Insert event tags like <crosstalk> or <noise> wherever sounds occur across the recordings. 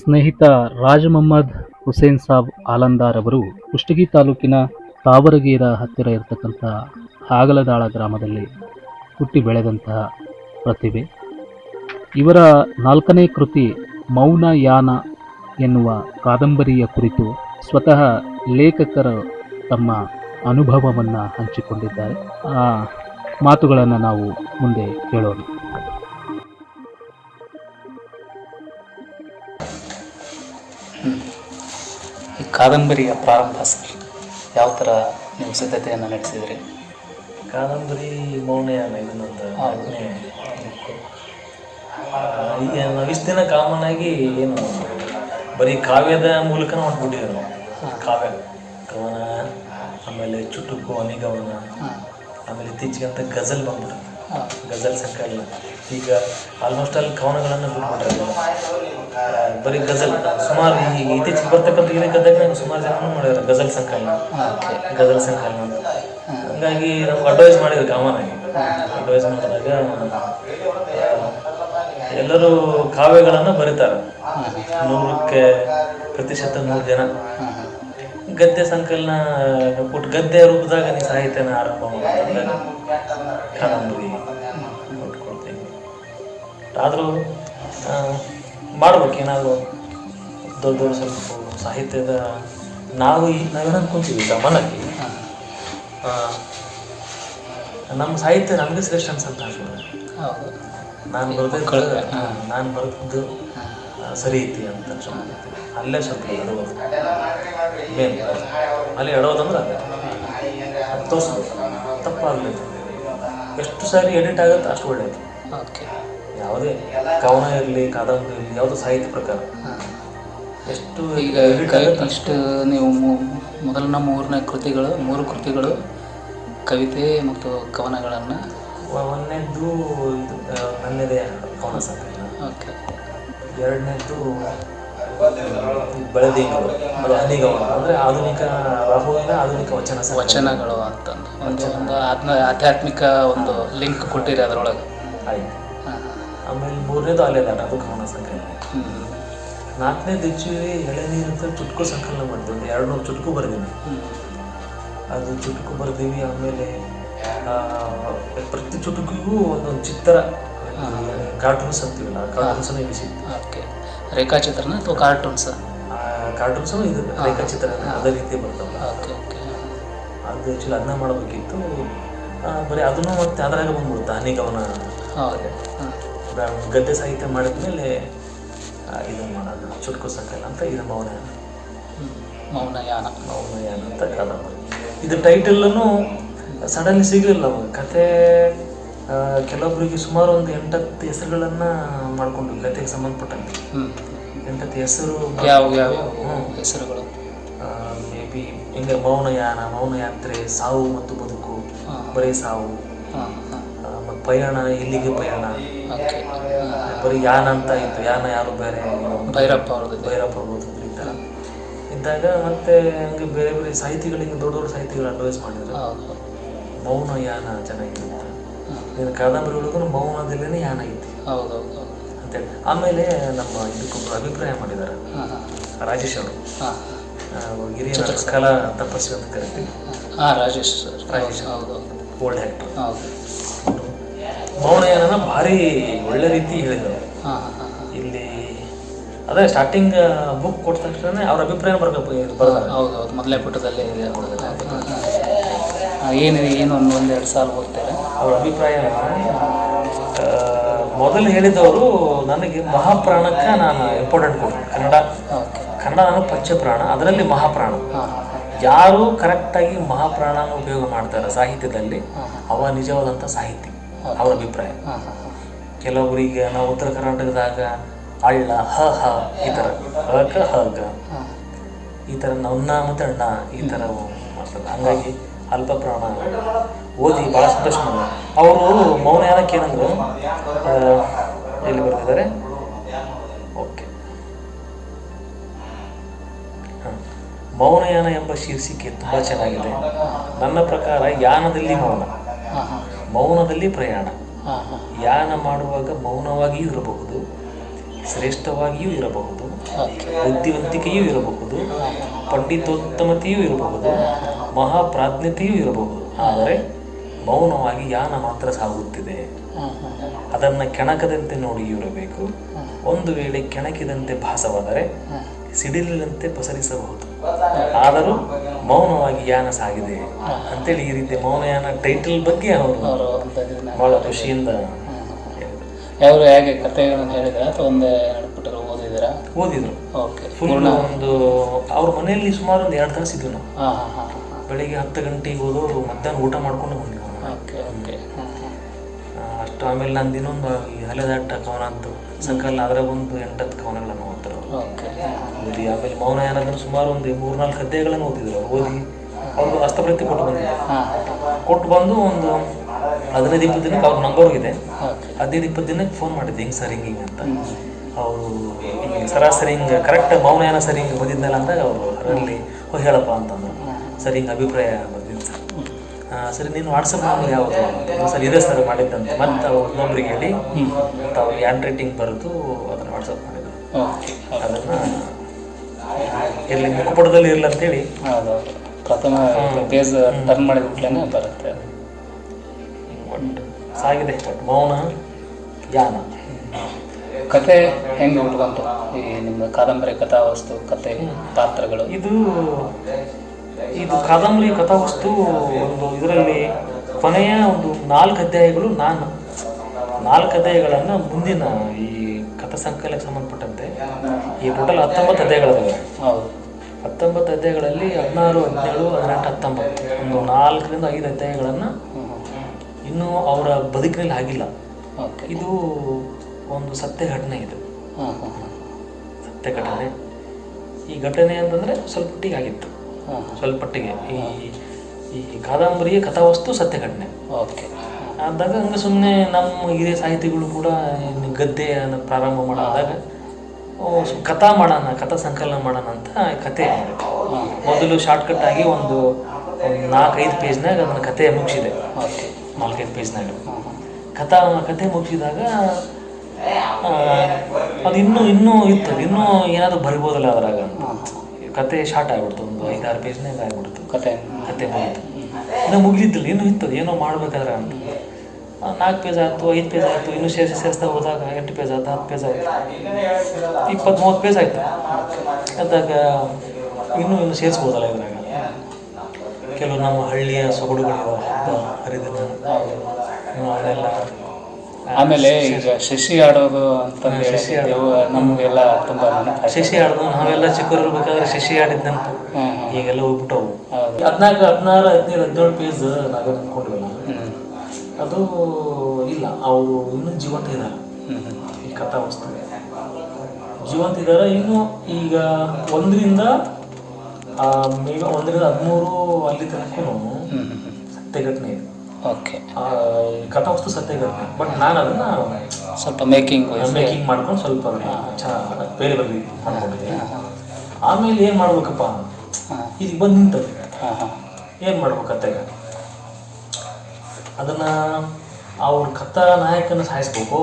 ಸ್ನೇಹಿತ ರಾಜ್ ಮೊಹಮ್ಮದ್ ಹುಸೇನ್ ಸಾಬ್ ಆಲಂದಾರ್ ಅವರು ಕುಷ್ಟಗಿ ತಾಲೂಕಿನ ತಾವರಗೀರ ಹತ್ತಿರ ಇರತಕ್ಕಂಥ ಹಾಗಲದಾಳ ಗ್ರಾಮದಲ್ಲಿ ಹುಟ್ಟಿ ಬೆಳೆದಂತಹ ಪ್ರತಿಭೆ. ಇವರ ನಾಲ್ಕನೇ ಕೃತಿ ಮೌನ ಯಾನ ಎನ್ನುವ ಕಾದಂಬರಿಯ ಕುರಿತು ಸ್ವತಃ ಲೇಖಕರು ತಮ್ಮ ಅನುಭವವನ್ನು ಹಂಚಿಕೊಂಡಿದ್ದಾರೆ. ಮಾತುಗಳನ್ನು ನಾವು ಮುಂದೆ ಕೇಳೋಣ ಈ ಕಾದಂಬರಿಯ ಪ್ರಾರಂಭ ಸರ್ ಯಾವ ಥರ ನೀವು ಸಿದ್ಧತೆಯನ್ನು ನಡೆಸಿದ್ರಿ? ಕಾದಂಬರಿ ಮೌನಯಾನ ಇದನ್ನೊಂದು ನಾವು ಇಷ್ಟು ದಿನ ಕಾಮನ್ ಆಗಿ ಏನು ಬರೀ ಕಾವ್ಯದ ಮೂಲಕ ಮಾಡಿಬಿಟ್ಟಿದ್ರು ನಾವು. ಕಾವ್ಯ ಕವನ ಆಮೇಲೆ ಚುಟುಕು ಅನಿಗವನ. ಆಮೇಲೆ ಇತ್ತೀಚೆಗೆ ಅಂತ ಗಜಲ್ ಬಂದ್ಬಿಡುತ್ತೆ. ಗಜಲ್ ಸಂಕಲನ ಈಗ ಆಲ್ಮೋಸ್ಟ್ ಅಲ್ಲಿ ಕವನಗಳನ್ನು ಬಿಟ್ಬಿಟ್ರೆ ಬರೀ ಗಜಲ್. ಸುಮಾರು ಈ ಇತ್ತೀಚೆಗೆ ಬರ್ತಕ್ಕಂಥ ಈಗಿನ ನಾನು ಸುಮಾರು ಜನ ಮಾಡಿದ್ರು ಗಜಲ್ ಸಂಕಲನ. ಗಜಲ್ ಸಂಕಲನ. ಹಂಗಾಗಿ ನಮ್ಗೆ ಅಡ್ವೈಸ್ ಮಾಡಿದ್ರು ಕಾಮನಾಗಿ ಅಡ್ವೈಸ್ ಮಾಡಿದಾಗ ಎಲ್ಲರೂ ಕಾವ್ಯಗಳನ್ನು ಬರೀತಾರೆ. ನೂರಕ್ಕೆ ಪ್ರತಿಶತ ನೂರು ಜನ. ಗದ್ಯ ಸಂಕಲನ ಕೊಟ್ಟು ಗದ್ಯ ರೂಪದಾಗ ನೀ ಸಾಹಿತ್ಯನ ಆರಂಭ ಮಾಡಿ ಕಾದಂಬರಿ ಆದರೂ ಮಾಡ್ಬೇಕು ಏನಾದರೂ ದೊಡ್ಡ ದೊಡ್ಡ ಸ್ವಲ್ಪ ಸಾಹಿತ್ಯದ ನಾವು ಈ ನಾವೇನು ಅನ್ಕೊಂತೀವಿ ಗಮನಕ್ಕೆ ನಮ್ಮ ಸಾಹಿತ್ಯ ನಮಗೆ ಶ್ರೇಷ್ಠ ಅನ್ಸಂತ ನಾನು ಬರೆದಿದ್ದು ನಾನು ಬರೆದಿದ್ದು ಸರಿ ಐತಿ ಅಂತ. ಅಲ್ಲೇ ಸ್ವಲ್ಪ ಎಡಬೋದು ಮೇನ್ ಅಲ್ಲಿ ಎಡೋದಂದ್ರೆ ಅದೇ ತಪ್ಪಾಗಲಿಲ್ಲ ಎಷ್ಟು ಸಾರಿ ಎಡಿಟ್ ಆಗುತ್ತೆ ಅಷ್ಟು ಒಳ್ಳೆಯದು ಓಕೆ ಯಾವುದೇ ಕವನ ಇರಲಿ ಕಾದಂಬರಿ ಇರಲಿ ಯಾವುದೋ ಸಾಹಿತ್ಯ ಪ್ರಕಾರ. ಎಷ್ಟು ಈಗ ಇಷ್ಟು ನೀವು ಮೊದಲು ಮೊದಲನ ಮೂರನೇ ಕೃತಿಗಳು ಮೂರು ಕೃತಿಗಳು ಕವಿತೆ ಮತ್ತು ಕವನಗಳನ್ನು ಒಂದನೇದ್ದು ಇದು ನನ್ನದೇ ಕವನ ಸಂಕಲನ ಓಕೆ ಎರಡನೇದ್ದು ಬೆಳದಿಂಗಳು ಅದು ಹನಿಗವನ ಅಂದರೆ ಆಧುನಿಕ ರಾಹುವಿನ ಆಧುನಿಕ ವಚನ ವಚನಗಳು ಅಂತಂದು. ಒಂದು ಒಂದು ಆತ್ಮ ಆಧ್ಯಾತ್ಮಿಕ ಒಂದು ಲಿಂಕ್ ಕೊಟ್ಟಿರಿ ಅದರೊಳಗೆ. ಆಯ್ತು. ಆಮೇಲೆ ಮೂರನೇದು ಅಲೆದಾಟ ಅದು ಗಮನ ಸಂಕಲನ. ನಾಲ್ಕನೇ ಎಳೆನೀರು ಅಂತ ಚುಟುಕು ಸಂಕಲನ ಮಾಡಿದ್ವಿ ಒಂದು ಎರಡು ನೂರು ಚುಟುಕು ಬರೆದೀನಿ ಅದು ಚುಟುಕು ಬರ್ದೀವಿ ಆಮೇಲೆ ಪ್ರತಿ ಚುಟುಕಿಗೂ ಒಂದೊಂದು ಚಿತ್ರ ಕಾರ್ಟೂನ್ಸ್ ಅಂತೀವಲ್ಲ ಕಾರ್ಟೂನ್ಸನ್ನು ಇಲ್ಲಿ ಸಿಗ್ತದೆ. ಓಕೆ. ರೇಖಾಚಿತ್ರನ ಅಥವಾ ಕಾರ್ಟೂನ್ಸ್ ಕಾರ್ಟೂನ್ಸು ಇದು ರೇಖಾಚಿತ್ರ ಅದೇ ರೀತಿ ಬರ್ತಾವಲ್ಲ. Okay okay. ಅದು ಆ್ಯಕ್ಚುಲಿ ಅದನ್ನ ಮಾಡಬೇಕಿತ್ತು. ಬರೀ ಅದನ್ನು ಮತ್ತೆ ಅದರಾಗ ಬಂದ್ಬಿಡುತ್ತೆ ಅನಿಗವನ ಓಕೆ ಗದ್ದೆ ಗದ್ಯ ಸಾಹಿತ್ಯ ಮಾಡಿದ್ಮೇಲೆ ಇದನ್ನು ಇದನ್ನ ಮಾಡೋದು ಚುಟುಕು ಸಕಲ ಅಂತ ಇದು ಮೌನ ಮೌನಯಾನ ಮೌನಯಾನ ಅಂತ ಕಾದಂಬರಿ. ಇದು ಟೈಟಲ್ಲೂ ಸಡನ್ಲಿ ಸಿಗಲಿಲ್ಲ ಅವಾಗ. ಕತೆ ಕೆಲವೊಬ್ಬರಿಗೆ ಸುಮಾರು ಒಂದು ಎಂಟತ್ತು ಹೆಸರುಗಳನ್ನು ಮಾಡಿಕೊಂಡು ಕತೆಗೆ ಸಂಬಂಧಪಟ್ಟಂತೆ. ಎಂಟತ್ತು ಹೆಸರು ಯಾವ ಯಾವ ಹೆಸರುಗಳು? ಮೇ ಬಿ ಹಿಂಗೆ ಮೌನಯಾನ ಮೌನಯಾತ್ರೆ ಸಾವು ಮತ್ತು ಬದುಕು ಬರೀ ಸಾವು ಮತ್ತು ಪಯಣ ಇಲ್ಲಿಗೆ ಪಯಣ? ಬರೀ ಯಾನ ಅಂತ ಇತ್ತು ಯಾನ ಯಾರು ಬೇರೆ ಭೈರಪ್ಪ ಅವ್ರದ್ದು. ಭೈರಪ್ಪ ಅವ್ರದ್ದು ಈ ಥರ ಇದ್ದಾಗ ಮತ್ತೆ ಹಂಗೆ ಬೇರೆ ಬೇರೆ ಸಾಹಿತಿಗಳಿಗೆ ದೊಡ್ಡ ದೊಡ್ಡ ಸಾಹಿತಿಗಳು ಅಡ್ವೈಸ್ ಮಾಡಿದ್ರು. ಮೌನಯಾನ ಮೌನ ಯಾನ ಚೆನ್ನಾಗಿರುತ್ತೆ ಹಾಂ ನೀನು ಕಾದಂಬರಿ ಒಳಗೂ ಮೌನದಲ್ಲೇ ಯಾನ ಐತಿ. ಹೌದು ಹೌದು ಹೌದು ಅಂತೇಳಿ. ಆಮೇಲೆ ನಮ್ಮ ಇದಕ್ಕೊಬ್ಬರು ಅಭಿಪ್ರಾಯ ಮಾಡಿದ್ದಾರೆ. ರಾಜೇಶ್ ಅವರು. ಹಿರಿಯ ಕಲಾ ತಪಸ್ವಿ ಅಂತ ಕರಿತೀವಿ. ಹಾಂ ರಾಜೇಶ್ ಸರ್. ರಾಜೇಶ್. ಹೌದು ಓಲ್ಡ್ ಆ್ಯಕ್ಟರ್ ಹೌದು. ಮೌನಯಾನನ ಭಾರಿ ಒಳ್ಳೆ ರೀತಿ ಹೇಳಿದರು. ಇಲ್ಲಿ ಅದೇ ಸ್ಟಾರ್ಟಿಂಗ್ ಬುಕ್ ಕೊಟ್ಟ ತಕ್ಷಣ ಅವ್ರ ಅಭಿಪ್ರಾಯ ಬರ್ಬೇಕು ಹೌದು ಹೌದು. ಮೊದಲೇ ಪುಟದಲ್ಲೇ ಏನಿದೆ ಏನು ಒಂದು ಒಂದೆರಡು ಸಾಲ ಓದ್ತಾರೆ. ಅವ್ರ ಅಭಿಪ್ರಾಯ ಮೊದಲು ಹೇಳಿದವರು ನನಗೆ ಮಹಾಪ್ರಾಣಕ್ಕೆ ನಾನು ಇಂಪಾರ್ಟೆಂಟ್ ಕೊಡ್ತೀನಿ ಕನ್ನಡ ಕನ್ನಡ ನಾನು ಪಂಚಪ್ರಾಣ ಅದರಲ್ಲಿ ಮಹಾಪ್ರಾಣ. ಯಾರು ಕರೆಕ್ಟಾಗಿ ಮಹಾಪ್ರಾಣ ಉಪಯೋಗ ಮಾಡ್ತಾರೆ ಸಾಹಿತ್ಯದಲ್ಲಿ ಅವ ನಿಜವಾದಂಥ ಸಾಹಿತಿ ಅವ್ರ ಅಭಿಪ್ರಾಯ. ಕೆಲವೊಬ್ಬರಿಗೆ ನಾವು ಉತ್ತರ ಕರ್ನಾಟಕದಾಗ ಅಳ್ಳ ಹ ಹ ಈ ಥರ ಹ ಹ ಹಾಂ. ಈ ಥರ ನನ್ನ ಮತ್ತು ಅಣ್ಣ ಈ ಥರ ಮಾಡ್ತದೆ ಹಂಗಾಗಿ ಅಲ್ಪ ಪ್ರಾಣ. ಓದಿ ಭಾಳ ಸಂತೋಷ ಅವರು ಮೌನಯಾನಕ್ಕೆ ಏನಂದ್ರೆ ಎಲ್ಲಿ ಬರ್ತಿದ್ದಾರೆ ಓಕೆ. ಮೌನಯಾನ ಎಂಬ ಶೀರ್ಷಿಕೆ ತುಂಬ ಚೆನ್ನಾಗಿದೆ. ನನ್ನ ಪ್ರಕಾರ ಯಾನದಲ್ಲಿ ಮೌನ. ಮೌನದಲ್ಲಿ ಪ್ರಯಾಣ. ಯಾನ ಮಾಡುವಾಗ ಮೌನವಾಗಿಯೂ ಇರಬಹುದು ಶ್ರೇಷ್ಠವಾಗಿಯೂ ಇರಬಹುದು ಬುದ್ಧಿವಂತಿಕೆಯೂ ಇರಬಹುದು ಪಂಡಿತೋತ್ತಮತೆಯೂ ಇರಬಹುದು ಮಹಾಪ್ರಾಜ್ಞತೆಯೂ ಇರಬಹುದು. ಆದರೆ ಮೌನವಾಗಿ ಯಾನ ಮಾತ್ರ ಸಾಗುತ್ತಿದೆ. ಅದನ್ನು ಕೆಣಕದಂತೆ ನೋಡಿ ಇರಬೇಕು. ಒಂದು ವೇಳೆ ಕೆಣಕಿದಂತೆ ಭಾಸವಾದರೆ ಸಿಡಿಲಿನಂತೆ ಪಸರಿಸಬಹುದು. ಆದರೂ ಮೌನವಾಗಿ ಯಾನ ಸಾಗಿದೆ. ಅಂತೇಳಿ ಈ ರೀತಿ ಮೌನಯಾನ ಟೈಟಲ್ ಬಗ್ಗೆ ಅವರು ಬಹಳ ಖುಷಿಯಿಂದ ಅವರು ಹೇಗೆ ಕಥೆಗಳನ್ನು ಹೇಳಿದ್ರ ಅಥವಾ ಒಂದೇ ಎರಡು ಪುಟರು ಓದಿದ್ದೀರಾ? ಓದಿದ್ರು. ಓಕೆ. ಫುಲ್ ಒಂದು ಅವ್ರ ಮನೆಯಲ್ಲಿ ಸುಮಾರು ಒಂದು ಎರಡು ತಾಸು ಇದ್ವಿ ನಾವು ಬೆಳಿಗ್ಗೆ ಹತ್ತು ಗಂಟೆಗೆ ಹೋದವರು ಮಧ್ಯಾಹ್ನ ಊಟ ಮಾಡ್ಕೊಂಡು ಬಂದ್ವಿ. Okay okay. ಅಷ್ಟು ಆಮೇಲೆ ನಂದು ಇನ್ನೊಂದು ಈ ಹಲೆದಾಟ ಕವನ ಅಂತ. ಸಂಕಲನ ಅದ್ರಾಗ ಒಂದು ಎಂಟತ್ತು ಕವನಗಳನ್ನು ಓದ್ತಾರೆ ಓದಿ ಆಮೇಲೆ ಮೌನ ಅಂದ್ರೆ ಸುಮಾರು ಒಂದು ಮೂರ್ನಾಲ್ಕು ಅಧ್ಯಾಯಗಳನ್ನು ಓದಿದ್ರು ಓದಿ ಅವ್ರಿಗೆ ಹಸ್ತಪ್ರತಿ ಕೊಟ್ಟು ಬಂದಿದೆ ಕೊಟ್ಟು ಬಂದು ಒಂದು ಹದಿನೈದು ಇಪ್ಪತ್ತು ದಿನಕ್ಕೆ ಅವ್ರ ನಂಬರ್ ಇದೆ ಹದಿನೈದು ಇಪ್ಪತ್ತು ದಿನಕ್ಕೆ ಫೋನ್ ಮಾಡಿದ್ದೆ ಹಿಂಗೆ ಸರ್ ಹಿಂಗೆ ಹಿಂಗೆ ಅಂತ. ಅವರು ಸರಾಸರಿ ಹಿಂಗೆ ಕರೆಕ್ಟ್ ಮೌನಯಾನ ಸರಿ ಹಿಂಗೆ ಬಂದಿದ್ದಲ್ಲ ಅಂದಾಗ ಅವರು ಅದರಲ್ಲಿ ಹೋಗಿ ಹೇಳಪ್ಪ ಅಂತಂದ್ರು. ಸರ್ ಹಿಂಗೆ ಅಭಿಪ್ರಾಯ ಬಂದಿತ್ತು ಸರ್ ಆ, ಸರಿ ನೀನು ವಾಟ್ಸಪ್ ನಂಬರ್ ಯಾವುದು? ಒಂದು ಸರ್ ಇದೇ ಸರ್ ಮಾಡಿದ್ದಂತ. ಮತ್ತೆ ಅವ್ರ ಇನ್ನೊಬ್ರಿಗೆ ಹೇಳಿ ಮತ್ತು ಅವ್ರಿಗೆ ಹ್ಯಾಂಡ್ ರೈಟಿಂಗ್ ಬರೆದು ಅದನ್ನು ವಾಟ್ಸಪ್ ಮಾಡಿದ್ರು. ಅದನ್ನು ಇರಲಿ ಮುಖಪುಟದಲ್ಲಿ ಇರಲಿ ಅಂತೇಳಿ. ಹೌದೌದು ಪ್ರಥಮ ಪೇಜ್ ಟರ್ನ್ ಮಾಡಿದ ಕೂಡಲೇ ಬರುತ್ತೆ. ಒಟ್ಟು. ಸಾಗಿದೆ. ಒಟ್ಟು ಮೌನ ಜ್ಞಾನ ಕತೆ ಹೆಂಗೆ ಉಟ್ಕೊಂತು ಈ ನಿಮ್ಮ ಕಾದಂಬರಿ ಕಥಾವಸ್ತು ಕತೆ ಪಾತ್ರಗಳು. ಇದು ಇದು ಕಾದಂಬರಿ ಕಥಾವಸ್ತು ಒಂದು ಇದರಲ್ಲಿ ಕೊನೆಯ ಒಂದು ನಾಲ್ಕು ಅಧ್ಯಾಯಗಳು ನಾನು. ನಾಲ್ಕು ಅಧ್ಯಾಯಗಳನ್ನು ಮುಂದಿನ ಈ ಕಥಾ ಸಂಕಲಕ್ಕೆ ಸಂಬಂಧಪಟ್ಟಂತೆ ಈ ಟೋಟಲ್ ಹತ್ತೊಂಬತ್ತು ಅಧ್ಯಾಯಗಳಿವೆ ಹೌದು. ಹತ್ತೊಂಬತ್ತು ಅಧ್ಯಾಯಗಳಲ್ಲಿ ಹದಿನಾರು ಹದಿನೇಳು ಹದಿನೆಂಟು ಹತ್ತೊಂಬತ್ತು. ಒಂದು ನಾಲ್ಕರಿಂದ ಐದು ಅಧ್ಯಾಯಗಳನ್ನು ಇನ್ನೂ ಅವರ ಬದುಕಿನಲ್ಲಿ ಆಗಿಲ್ಲ. ಇದು ಒಂದು ಸತ್ಯ ಘಟನೆ ಇದು. ಸತ್ಯ ಘಟನೆ. ಈ ಘಟನೆ ಅಂತಂದರೆ ಸ್ವಲ್ಪ ಆಗಿತ್ತು. ಹಾಂ ಸ್ವಲ್ಪ ಮಟ್ಟಿಗೆ ಈ ಈ ಕಾದಂಬರಿಯ ಕಥಾವಸ್ತು ಸತ್ಯ ಘಟನೆ ಓಕೆ. ಆದಾಗ ಹಂಗೆ ಸುಮ್ಮನೆ ನಮ್ಮ ಹಿರಿಯ ಸಾಹಿತಿಗಳು ಕೂಡ ಇನ್ನು ಗದ್ದೆ ಅನ್ನೋ ಪ್ರಾರಂಭ ಮಾಡಿದಾಗ ಕಥಾ ಮಾಡೋಣ ಕಥಾ ಸಂಕಲನ ಮಾಡೋಣ ಅಂತ ಕತೆ ಮೊದಲು ಶಾರ್ಟ್ಕಟ್ ಆಗಿ ಒಂದು ನಾಲ್ಕೈದು ಪೇಜ್ನಾಗ ನನ್ನ ಕತೆ ಮುಗಿಸಿದೆ. ಓಕೆ. ನಾಲ್ಕೈದು ಪೇಜ್ನಾಗ. ಕಥಾ ಕತೆ ಮುಗಿಸಿದಾಗ ಅದು ಇನ್ನೂ ಇನ್ನೂ ಇತ್ತು ಇನ್ನೂ ಏನಾದರೂ ಬರಿಬೋದಲ್ಲ ಅದ್ರಾಗ ಕತೆ ಶಾರ್ಟ್ ಆಗ್ಬಿಡ್ತು ಒಂದು ಐದಾರು ಪೇಜ್ನಾಗ ಆಗ್ಬಿಡ್ತು ಕತೆ ಕತೆ ಬಂತು. ಇನ್ನು ಮುಗಿದಿದ್ದಿಲ್ಲ ಇನ್ನೂ ಇತ್ತು ಏನೋ ಮಾಡ್ಬೇಕಾದ್ರೆ ಅಂತ. ನಾಲ್ಕು ಪೇಜ್ ಆಯಿತು ಐದು ಪೇಜ್ ಆಯಿತು ಇನ್ನೂ ಸೇರಿಸಿ ಸೇರಿಸ್ತಾ ಹೋದಾಗ ಎಂಟು ಪೇಜ್ ಆಯ್ತು ಹತ್ತು ಪೇಜ್ ಆಯಿತು. ಇಪ್ಪತ್ತು ಮೂವತ್ತು ಪೇಜ್ ಆಯಿತು. ಅದಾಗ ಇನ್ನೂ ಇನ್ನೂ ಸೇರಿಸ್ಬೋದಲ್ಲ ಇದ್ರಾಗ. ಕೆಲವು ನಮ್ಮ ಹಳ್ಳಿಯ ಸೊಗಡುಗಳಿದಾವೆ ಹಬ್ಬ ಹರಿದಿನ ಅವನ್ನೆಲ್ಲ ಆಮೇಲೆ ಈಗ ಶಶಿ ಆಡೋದು ಅಂತಂದು ಶಶಿ ನಮಗೆಲ್ಲ ತುಂಬ. ಶಶಿ ಆಡೋದು ನಾವೆಲ್ಲ ಚಿಕ್ಕವರು ಇರ್ಬೇಕಾದ್ರೆ ಶಶಿ ಆಡಿದ ನೆನಪು ಈಗೆಲ್ಲ ಹೋಗ್ಬಿಟ್ಟವು ಹೌದು. ಹದಿನಾಲ್ಕು ಹದಿನಾರು ಹದಿನೈದು ಹದಿನೇಳು ಪೇಜ್ ನಾವೇ ಅನ್ಕೊಂಡಿವಲ್ಲ ಹ್ಞೂ ಅದು ಇಲ್ಲ ಅವರು ಇನ್ನೂ ಜೀವಂತ ಇದ್ದಾರೆ ಈ ಕಥಾ ವಸ್ತು ಜೀವಂತ ಇದ್ದಾರೆ ಇನ್ನು ಈಗ ಒಂದರಿಂದ ಆ, ಮೇಗ ಒಂದರಿಂದ ಹದಿಮೂರು ಅಲ್ಲಿ ತನಕ ಹ್ಞೂ ಹ್ಞೂ ಸತ್ಯ ಘಟನೆ ಇದೆ. ಓಕೆ ಕಥಾವಸ್ತು ಸತ್ಯ ಘಟನೆ ಬಟ್ ನಾನು ಅದನ್ನ ಸ್ವಲ್ಪ ಮೇಕಿಂಗ್ ಮೇಕಿಂಗ್ ಮಾಡ್ಕೊಂಡು ಸ್ವಲ್ಪ ಚೆನ್ನಾಗಿ ಬೇರೆ ಬೇರೆ ಮಾಡ್ಕೊಂಡಿದ್ದೀನಿ ಆಮೇಲೆ ಏನು ಮಾಡ್ಬೇಕಪ್ಪ ಇದು ಬಂದು ನಿಂತದೆ. ಹಾಂ ಹಾಂ. ಏನು ಮಾಡ್ಬೇಕು ಕತೆಗ ಅದನ್ನ ಅವ್ರ ಕಥಾ ನಾಯಕನ ಸಾಯಿಸ್ಬೇಕು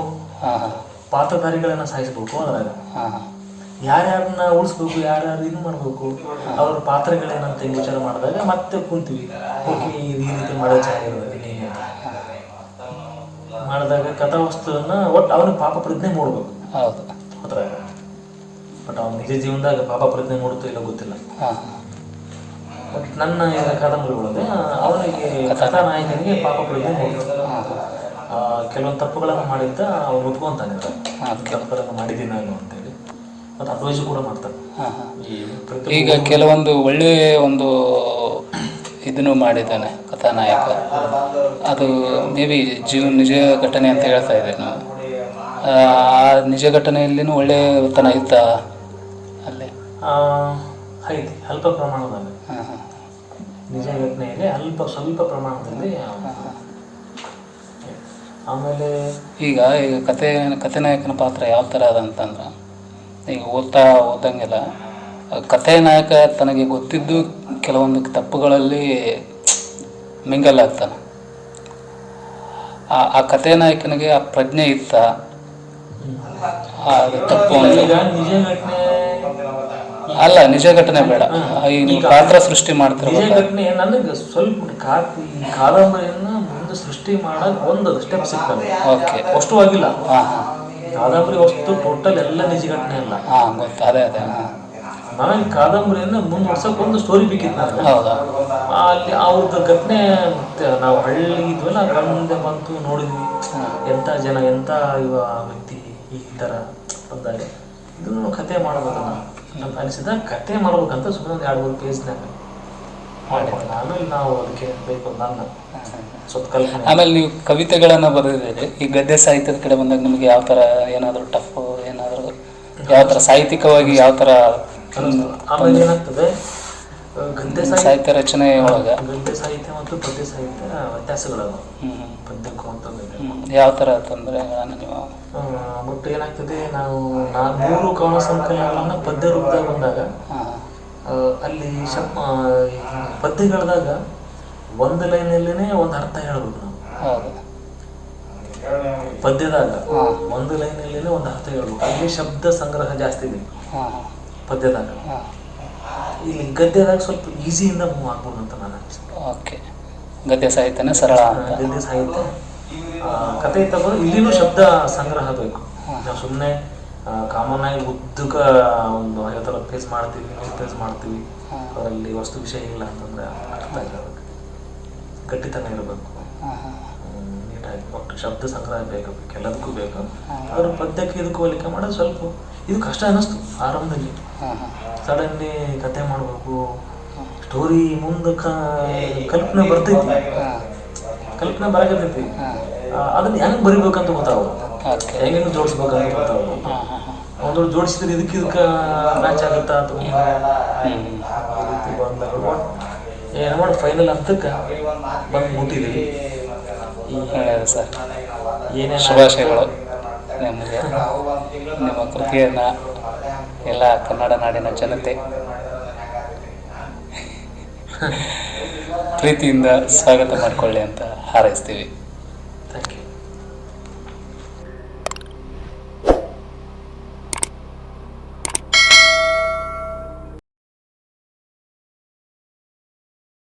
ಪಾತ್ರಧಾರಿಗಳನ್ನ ಸಾಯಿಸ್ಬೇಕು ಅದ್ರಾಗ. ಯಾರ್ಯಾರನ್ನ ಉಳಿಸ್ಬೇಕು ಯಾರ್ಯಾರು ಇದು ಮಾಡ್ಬೇಕು ಅವ್ರ ಪಾತ್ರಗಳೇನಂತ ಯೋಚನೆ ವಿಚಾರ ಮಾಡಿದಾಗ ಮತ್ತೆ ಕುಂತೀವಿ. ಓಕೆ ಈ ರೀತಿ ಮಾಡೋದು ಚೆನ್ನಾಗಿರೋದು. ಮಾಡಿದಾಗ ಕಥಾವಸ್ತುವನ್ನ ಒಟ್ಟು ಅವನಿಗೆ ಪಾಪ ಪ್ರಜ್ಞೆ ಮೂಡ್ಬೇಕು. ಹೌದು. ಅದ್ರಾಗ ಬಟ್ ಅವ್ನ ನಿಜ ಜೀವನದಾಗ ಪಾಪ ಪ್ರಜ್ಞೆ ಮೂಡುತ್ತೋ ಇಲ್ಲ ಗೊತ್ತಿಲ್ಲ. ಬಟ್ ನನ್ನ ಈಗ ಅವನಿಗೆ ಅವನಿಗೆ ಕಥಾನಾಯಕನಿಗೆ ಪಾಪ ಪ್ರಜ್ಞೆ ಮೂಡುತ್ತೆ. ಕೆಲವೊಂದು ತಪ್ಪುಗಳನ್ನು ಮಾಡಿದ್ದ ಅವ್ನು ಒಪ್ಕೊಂತಾನೆ ತಪ್ಪುಗಳನ್ನು ಮಾಡಿದ್ದೀನಿ ನಾನು ಅಂತೇಳಿ. ಮತ್ತು ಅಡ್ವೈಸ್ ಕೂಡ ಮಾಡ್ತಾನೆ. ಈಗ ಕೆಲವೊಂದು ಒಳ್ಳೆಯ ಒಂದು ಇದನ್ನು ಮಾಡಿದ್ದಾನೆ ಕಥಾನಾಯಕ. ಅದು ಮೇ ಬಿ ಜೀವ ನಿಜ ಘಟನೆ ಅಂತ ಹೇಳ್ತಾ ಇದ್ದೆ ನಾವು ಆ ನಿಜ ಘಟನೆಯಲ್ಲಿನೂ ಒಳ್ಳೆಯತನ ಇತ್ತ? ಅಲ್ಲಿ. ಐತಿ. ಅಲ್ಪ ಪ್ರಮಾಣದಲ್ಲಿ. ನಿಜ ಘಟನೆಯಲ್ಲಿ ಅಲ್ಪ ಸ್ವಲ್ಪ ಪ್ರಮಾಣದಲ್ಲಿ ಆಮೇಲೆ ಈಗ ಈಗ ಕತೆ ಕಥೆನಾಯಕನ ಪಾತ್ರ ಯಾವ ಥರ ಅದ ಅಂತಂದ್ರೆ ಈಗ ಓದ್ತಾ ಓದಂಗಿಲ್ಲ ಕಥೆ ನಾಯಕ ತನಗೆ ಗೊತ್ತಿದ್ದು ಕೆಲವೊಂದು ತಪ್ಪುಗಳಲ್ಲಿ ಮಿಂಗಲ್ ಆಗ್ತಾನೆ. ಆ ಆ ಕಥೆ ನಾಯಕನಿಗೆ ಆ ಪ್ರಜ್ಞೆ ಇತ್ತ. ತಪ್ಪು ಅಲ್ಲ ನಿಜ ಘಟನೆ ಬೇಡ. ಈ ಪಾತ್ರ ಸೃಷ್ಟಿ ನಿಜ ಘಟನೆ ನನಗೆ ಸ್ವಲ್ಪ ಕಾದಂಬರಿಯನ್ನು ಮುಂದೆ ಸೃಷ್ಟಿ ಮಾಡಕ್ ಒಂದು ಸ್ಟೆಪ್ ಸಿಗ್ತದೆ. ಓಕೆ. ಆಗಿಲ್ಲ. ಹಾಂ ಹಾಂ. ಕಾದಂಬರಿ ವಸ್ತು ಟೋಟಲ್ ಎಲ್ಲ ನಿಜ ಘಟನೆ ಅಲ್ಲ. ಹಾಂ ಗೊತ್ತು. ಅದೇ ಅದೇ. ಹಾಂ. ನನಗೆ ಕಾದಂಬರಿಯನ್ನು ಮುಂದುವರ್ಸಕ್ ಒಂದು ಸ್ಟೋರಿ ಬೇಕಿತ್ತು ನನಗೆ ಹೌದಾ? ಅಲ್ಲಿ ಅವ್ರದ್ದು ಘಟನೆ ನಾವು ಹಳ್ಳಿ ಇದ್ವಲ್ಲ ಮುಂದೆ ಬಂತು ನೋಡಿದ್ವಿ. ಎಂತ ಜನ ಎಂತ ಇವ ವ್ಯಕ್ತಿ ಈ ಥರ ಬಂದಾಗ ಇದನ್ನು ಕತೆ ಮಾಡ್ಬೋದಲ್ಲ. ಅಂತ ಅನಿಸಿದ ಕತೆ ಮಾಡ್ಬೇಕಂತ ಸುಮ್ಮನೆ ಒಂದು ಎರಡು ಮೂರು ಪೇಜ್ನಾಗ ನಾನು ಆಮೇಲೆ ನಾವು ಅದಕ್ಕೆ ಬೇಕು ನನ್ನ ಆಮೇಲೆ ನೀವು ಕವಿತೆಗಳನ್ನು ಬರೆದಿದ್ದೀರಿ. ಈ ಗದ್ಯ ಸಾಹಿತ್ಯದ ಕಡೆ ಬಂದಾಗ ನಿಮಗೆ ಯಾವ ಥರ ಏನಾದರೂ ಟಫ್ ಏನಾದರೂ ಯಾವ ಥರ ಸಾಹಿತ್ಯಿಕವಾಗಿ ಯಾವ ಥರ ಆಮೇಲೆ ಏನಾಗ್ತದೆ ಗದ್ಯ ಸಾಹಿತ್ಯ ರಚನೆ ಒಳಗೆ. ಗದ್ಯ ಸಾಹಿತ್ಯ ಮತ್ತು ಪದ್ಯ ಸಾಹಿತ್ಯ ವ್ಯತ್ಯಾಸಗಳವ ಹ್ಮ್ ಪದ್ಯಕ್ಕೂ ಅಂತ ಗದ್ಯಕ್ಕೂ. ಹ್ಮ್. ಯಾವ ಥರ ಅಂತಂದ್ರೆ ನೀವು ಬಟ್ ಏನಾಗ್ತದೆ ನಾವು ನಾನು ಮೂರು ಕವನ ಸಂಕಲನಗಳನ್ನ ಪದ್ಯ ರೂಪದಾಗ ಬಂದಾಗ ಅಲ್ಲಿ ಶಬ್ ಪದ್ಯಗಳದಾಗ ಒಂದು ಲೈನಲ್ಲಿನೇ ಒಂದು ಅರ್ಥ ಹೇಳ್ಬೇಕು ನಾವು. ಪದ್ಯದಾಗ ಒಂದು ಲೈನಲ್ಲಿನೇ ಒಂದು ಅರ್ಥ ಹೇಳ್ಬೇಕು. ಅಲ್ಲಿ ಶಬ್ದ ಸಂಗ್ರಹ ಜಾಸ್ತಿ ಬೇಕು ಪದ್ಯದಾಗ. ಇಲ್ಲಿ ಗದ್ಯದಾಗ ಸ್ವಲ್ಪ ಈಸಿಯಿಂದ ಮೂವ್ ಆಗ್ಬೋದು ಅಂತ ನಾನು ಅನ್ಸುತ್ತೆ. ಓಕೆ. ಗದ್ಯ ಸಾಹಿತ್ಯನೇ ಸರಳ ಗದ್ಯ ಸಾಹಿತ್ಯ. ಕತೆ ತಗೊಂಡು ಇಲ್ಲಿನೂ ಶಬ್ದ ಸಂಗ್ರಹ ಬೇಕು ನಾವು ಸುಮ್ಮನೆ ಕಾಮನ್ ಆಗಿ ಉದ್ದಕ ಒಂದು ಐವತ್ತರ ಪೇಸ್ ಮಾಡ್ತೀವಿ ನೂರು ಪೇಸ್ ಮಾಡ್ತೀವಿ. ಅದರಲ್ಲಿ ವಸ್ತು ವಿಷಯ ಇಲ್ಲ ಅಂತಂದ್ರೆ ಅರ್ಥ ಇಲ್ಲ ಅದಕ್ಕೆ. ಗಟ್ಟಿತನ ಇರಬೇಕು. ನೀಟಾಗಿ ಒಟ್ಟು ಶಬ್ದ ಸಂಗ್ರಹ ಬೇಕು ಎಲ್ಲದಕ್ಕೂ ಬೇಕು. ಅದ್ರ ಪದ್ಯಕ್ಕೆ ಇದಕ್ಕೆ ಹೋಲಿಕೆ ಮಾಡೋದು ಸ್ವಲ್ಪ ಇದು ಕಷ್ಟ ಅನ್ನಿಸ್ತು ಆರಂಭದಲ್ಲಿ. ಸಡನ್ಲಿ ಕತೆ ಮಾಡಬೇಕು ಸ್ಟೋರಿ ಮುಂದೆ ಕ ಕಲ್ಪನೆ ಬರ್ತೈತಿ ಕಲ್ಪನೆ ಬರಕತ್ತೈತಿ ಅದನ್ನ ಹೆಂಗ್ ಬರಿಬೇಕಂತ ಗೊತ್ತಾಗ ಹೆಂಗ್ ಜೋಡಿಸ್ಬೇಕಂತ ಗೊತ್ತಾಗ ಒಂದೊಂದು ಜೋಡಿಸಿದ್ರೆ ಇದಕ್ಕೆ ಇದಕ್ಕೆ ಮ್ಯಾಚ್ ಆಗುತ್ತಾ ಬಂದಾಗ ಏನು ಮಾಡಿ ಫೈನಲ್ ಹಂತಕ್ಕೆ ಬಂದು ಮುಟ್ಟಿದ್ವಿ ಸರ್ ಏನೇ ಶುಭಾಶಯಗಳು ನಿಮಗೆ ನಿಮ್ಮ ಕೃತಿಯನ್ನು ಎಲ್ಲ ಕನ್ನಡ ನಾಡಿನ ಜನತೆ. <laughs> ಪ್ರೀತಿಯಿಂದ ಸ್ವಾಗತ ಮಾಡಿಕೊಳ್ಳಿ ಅಂತ ಹಾರೈಸ್ತೀವಿ.